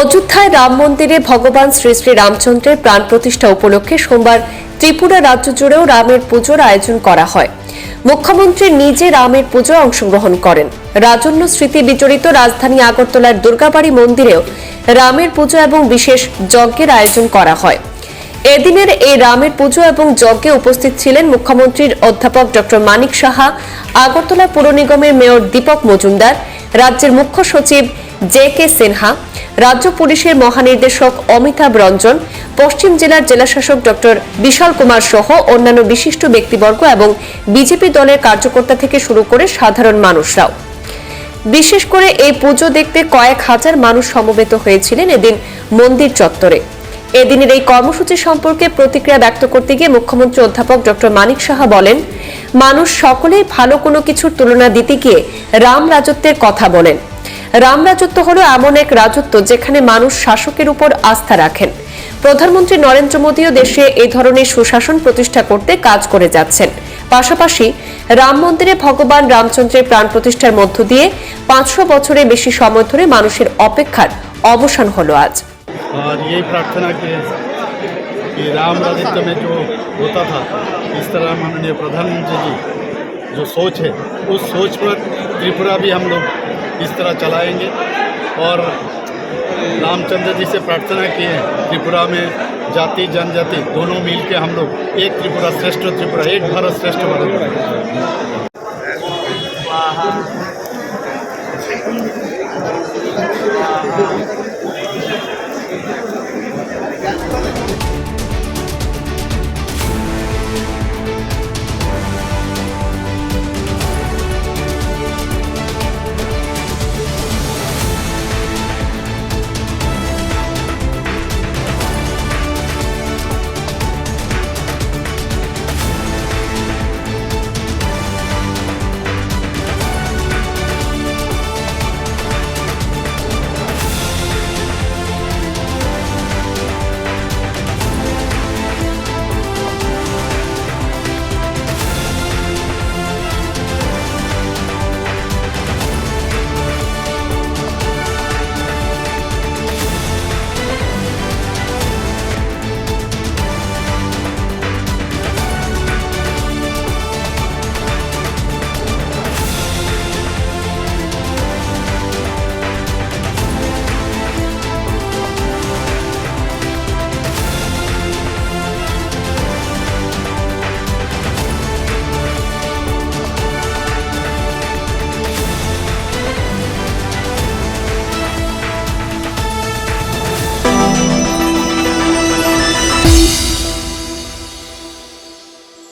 অযোধ্যায় রাম মন্দিরে ভগবান শ্রী শ্রী রামচন্দ্রের প্রাণ প্রতিষ্ঠা উপলক্ষে সোমবার ত্রিপুরা রাজ্য জুড়েও রামের পুজোর আয়োজন করা হয়। মুখ্যমন্ত্রী নিজে রামের পুজোয় অংশগ্রহণ করেন। রাজন্য স্মৃতি বিচরিত রাজধানী আগরতলার দুর্গাবাড়ি মন্দিরেও রামের পুজো এবং বিশেষ যজ্ঞের আয়োজন করা হয়। এদিনের এই রামের পুজো এবং যজ্ঞে উপস্থিত ছিলেন মুখ্যমন্ত্রীর অধ্যাপক ডক্টর মানিক সাহা, আগরতলা পুর নিগমের মেয়র দীপক মজুমদার, রাজ্যের মুখ্য সচিব জে কে সিনহা, রাজ্য পুলিশের মহানির্দেশক অমিতাভ রঞ্জন, পশ্চিম জেলার জেলাশাসক ডক্টর বিশাল কুমার সহ অন্যান্য বিশিষ্ট ব্যক্তিবর্গ এবং বিজেপি দলের কার্যকর্তা থেকে শুরু করে সাধারণ মানুষরাও। বিশেষ করে এই পুজো দেখতে কয়েক হাজার মানুষ সমবেত হয়েছিলেন এদিন মন্দির চত্বরে। এদিনের এই কর্মসূচি সম্পর্কে প্রতিক্রিয়া ব্যক্ত করতে গিয়ে মুখ্যমন্ত্রী অধ্যাপক ডক্টর মানিক সাহা বলেন, মানুষ সকলেই ভালো কোনো কিছুর তুলনা দিতে গিয়ে রাম রাজত্বের কথা বলেন। রাম রাজত্ব হলো এমন এক রাজত্ব যেখানে মানুষ শাসকের উপর আস্থা রাখেন প্রধানমন্ত্রী নরেন্দ্র মোদীও দেশে এই ধরনের সুশাসন প্রতিষ্ঠা করতে কাজ করে যাচ্ছেন পাশাপাশি রাম মন্দিরে ভগবান রামচন্দ্রের প্রাণ প্রতিষ্ঠার মধ্য দিয়ে পাঁচশো বছরের বেশি সময় ধরে মানুষের অপেক্ষার অবসান হলো আজ और यही प्रार्थना की कि राम राजत्व में जो होता था इस तरह माननीय प्रधानमंत्री जी जो सोच है उस सोच पर त्रिपुरा भी हम लोग इस तरह चलाएँगे। और रामचंद्र जी से प्रार्थना की है, त्रिपुरा में जाति, जनजाति, दोनों मिल के हम लोग एक त्रिपुरा श्रेष्ठ त्रिपुरा, एक भारत श्रेष्ठ भारत।